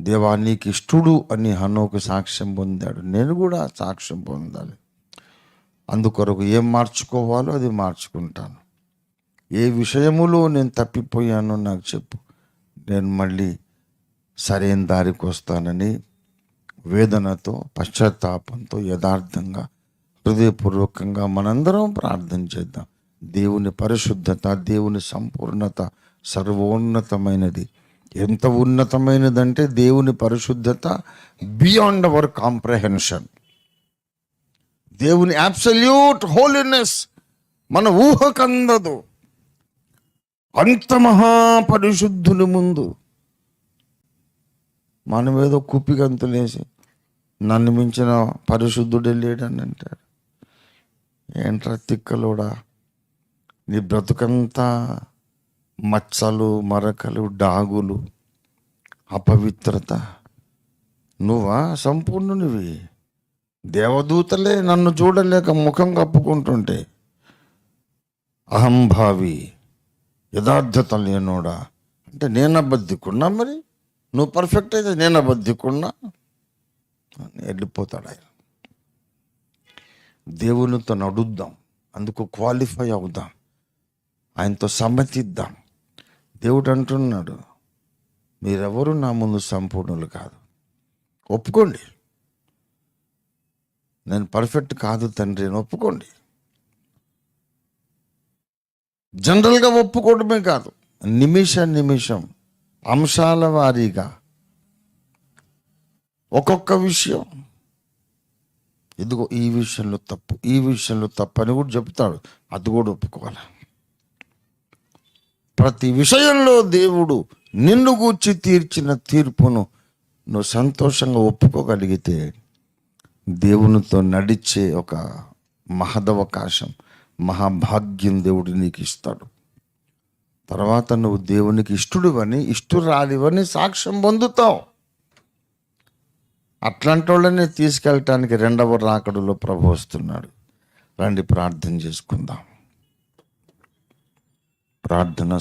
దేవా నీకు ఇష్టడు అని హనోకు సాక్ష్యం పొందాడు. నేను కూడా సాక్ష్యం పొందాలి. అందుకొరకు ఏం మార్చుకోవాలో అది మార్చుకుంటాను. ఏ విషయములో నేను తప్పిపోయానో నాకు చెప్పు. నేను మళ్ళీ సరైన దారికి వస్తానని వేదనతో పశ్చాత్తాపంతో యథార్థంగా హృదయపూర్వకంగా మనందరం ప్రార్థన చేద్దాం. దేవుని పరిశుద్ధత దేవుని సంపూర్ణత సర్వోన్నతమైనది. ఎంత ఉన్నతమైనదంటే దేవుని పరిశుద్ధత బియాండ్ అవర్ కాంప్రహెన్షన్ దేవుని అబ్సల్యూట్ హోలీనెస్ మన ఊహకందదు. అంత మహాపరిశుద్ధుని ముందు మనమేదో ఏదో నన్ను మించిన పరిశుద్ధుడే లేడని అంటాడు. ఏంట్రా తిక్కలోడా? నీ బ్రతుకంతా మచ్చలు మరకలు డాగులు అపవిత్రత. నువ్వా? సంపూర్ణునివి. దేవదూతలే నన్ను చూడలేక ముఖం కప్పుకుంటుంటే. అహంభావి యథార్థత లేనోడా? అంటే నేను అబద్ధికున్నా మరి? నువ్వు పర్ఫెక్ట్ అయితే నేను అబద్ధికున్నా? వెళ్ళిపోతాడు ఆయన. దేవునితో నడుద్దాం. అందుకు క్వాలిఫై అవుదాం. ఆయనతో సమ్మతిద్దాం. దేవుడు అంటున్నాడు మీరెవరు నా ముందు సంపూర్ణులు కాదు. ఒప్పుకోండి. నేను పర్ఫెక్ట్ కాదు తండ్రి అని ఒప్పుకోండి. జనరల్గా ఒప్పుకోవడమే కాదు నిమిష నిమిషం అంశాల వారీగా. ఒక్కొక్క విషయం. ఇదిగో ఈ విషయంలో తప్పు ఈ విషయంలో తప్పు అని కూడా చెప్తాడు. అది కూడా ఒప్పుకోవాలి. ప్రతి విషయంలో దేవుడు నిన్ను గూర్చి తీర్చిన తీర్పును నువ్వు సంతోషంగా ఒప్పుకోగలిగితే దేవునితో నడిచే ఒక మహదవకాశం మహాభాగ్యం దేవుడు నీకు ఇస్తాడు తర్వాత నువ్వు దేవునికి ఇష్టడువని ఇష్టరాలివని సాక్ష్యం పొందుతావు. అట్లాంటి వాళ్ళని తీసుకెళ్ళటానికి రెండవ రాకడులో ప్రభు వస్తున్నాడు. రండి ప్రార్థన చేసుకుందాం. ప్రార్థన